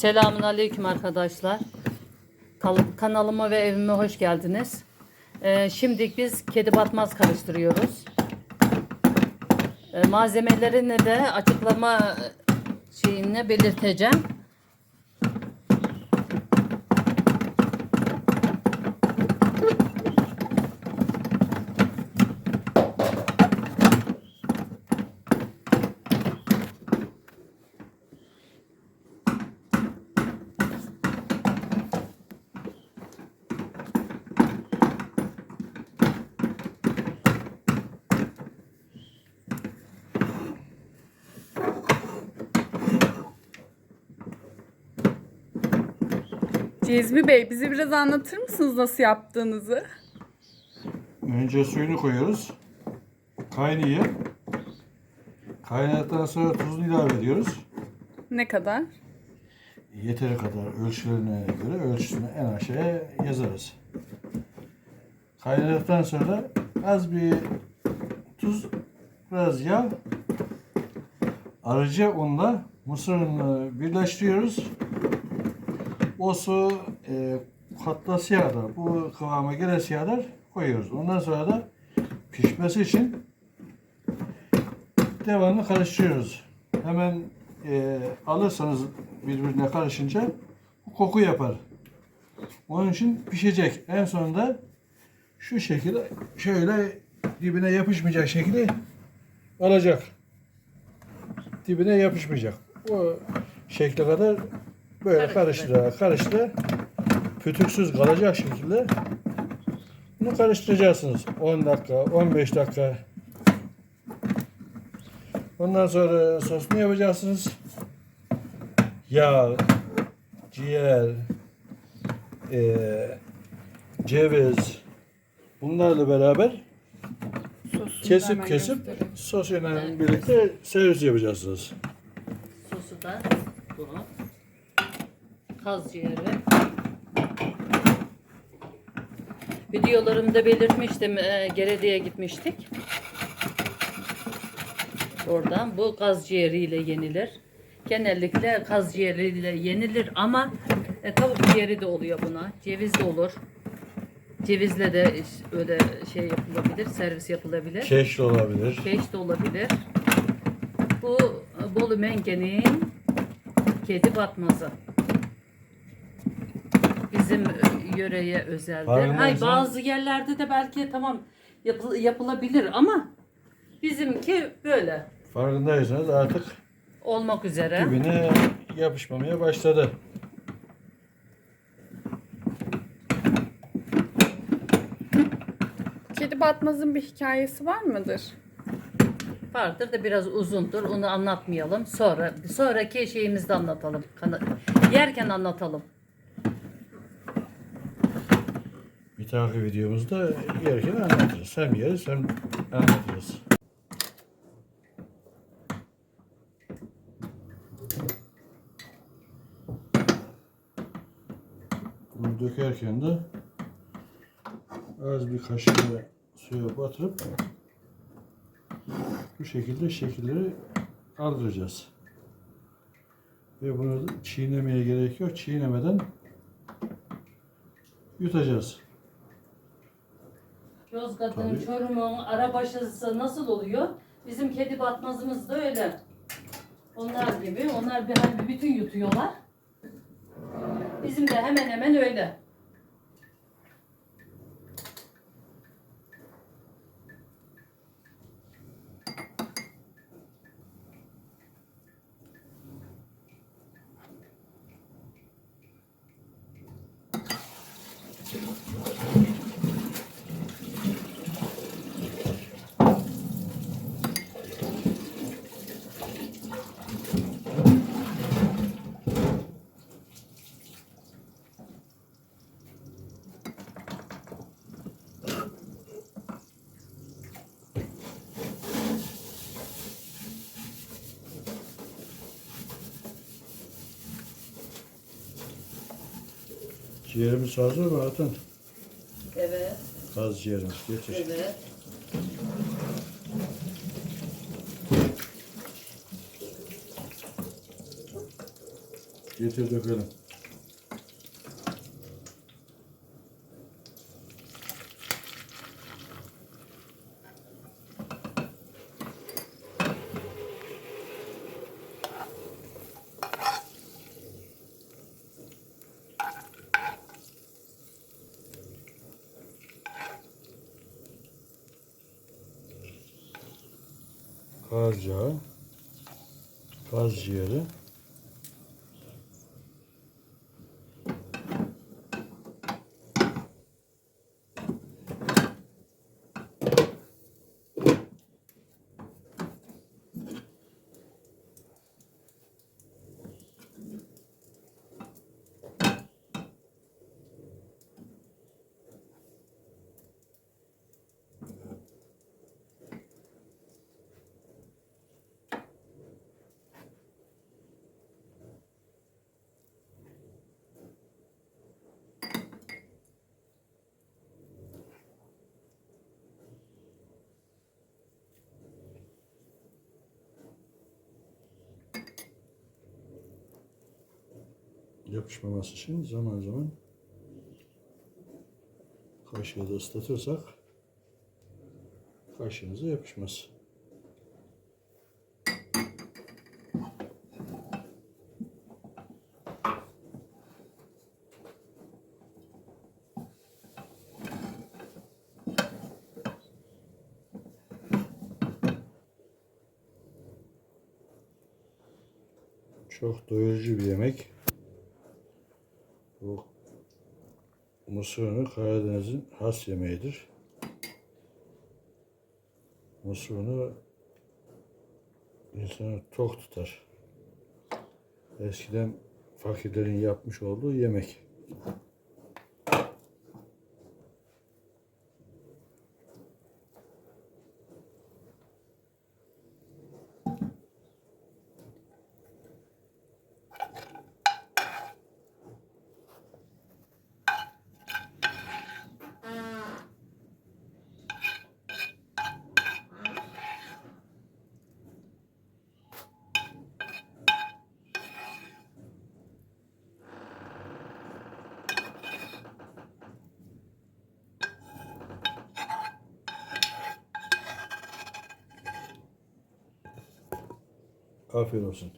Selamun Aleyküm arkadaşlar. Kanalıma ve evime hoş geldiniz. Ee, şimdi biz kedi batmaz karıştırıyoruz. Ee, malzemelerini de açıklama şeyini belirteceğim. Cezmi Bey bize biraz anlatır mısınız nasıl yaptığınızı? Önce suyunu koyuyoruz. Kaynıyor. Kaynadıktan sonra tuzunu ilave ediyoruz. Ne kadar? Yeteri kadar ölçülerine göre ölçüsünü en aşağıya yazarız. Kaynadıktan sonra az bir tuz, biraz yağ, arıca unla mısır ununu birleştiriyoruz. O su e, katlasıya kadar, bu kıvama gelesiye kadar koyuyoruz. Ondan sonra da pişmesi için devamlı karıştırıyoruz. Hemen e, alırsanız birbirine karışınca bu koku yapar. Onun için pişecek. En sonunda şu şekilde şöyle dibine yapışmayacak şekilde olacak. Dibine yapışmayacak. O şekle kadar böyle karıştıra karıştıra pütüksüz kalacak şekilde bunu karıştıracaksınız. 10 dakika, 15 dakika. Ondan sonra sosunu yapacaksınız. Yağ, ciğer, eee, ceviz bunlarla beraber Sosunu kesip kesip sosuyla birlikte servis yapacaksınız. Sosu da bunu. Kaz ciğeri. Videolarımda belirtmiştim. E, Gerediğe gitmiştik. Oradan bu kaz ciğeriyle yenilir. Genellikle kaz ciğeriyle yenilir ama e, tavuk ciğeri de oluyor buna. Ceviz de olur. Cevizle de öyle şey yapılabilir, servis yapılabilir. Keş de olabilir. Keş de olabilir. Bu e, Bolu Mengen'in kedi batmazı. Bizim e, yöreye özeldir. Farkındaysan- Hay bazı yerlerde de belki tamam yapı- yapılabilir ama bizimki böyle Farkındaysanız artık olmak üzere. dibine yapışmamaya başladı. Kedi batmazın bir hikayesi var mıdır? Vardır da biraz uzundur. Onu anlatmayalım. Sonra sonraki şeyimizde anlatalım. Yerken anlatalım. Dahaki videomuzda yerken anlatırız. Hem yeriz hem anlatırız. Bunu dökerken de az bir kaşık suya batırıp bu şekilde şekilleri aldıracağız. Ve bunu çiğnemeye gerek yok. Çiğnemeden yutacağız. Yozgat'ın, Tabii. Çorum'un arabaşısı nasıl oluyor? Bizim kedi batmazımız da öyle. Onlar gibi. Onlar bir halde bütün yutuyorlar. Bizim de hemen hemen öyle. Ciğerimiz hazır mı Hatun? Evet, Kaz ciğerimiz getir. evet. Getir dökelim. Yağı, kaz ciğeri, yapışmaması için zaman zaman kaşığı da ıslatırsak kaşığımıza yapışmaz. Çok doyurucu bir yemek. Mısır unu Karadeniz'in has yemeğidir. Mısır unu insanı tok tutar. Eskiden fakirlerin yapmış olduğu yemek. Afiyet olsun.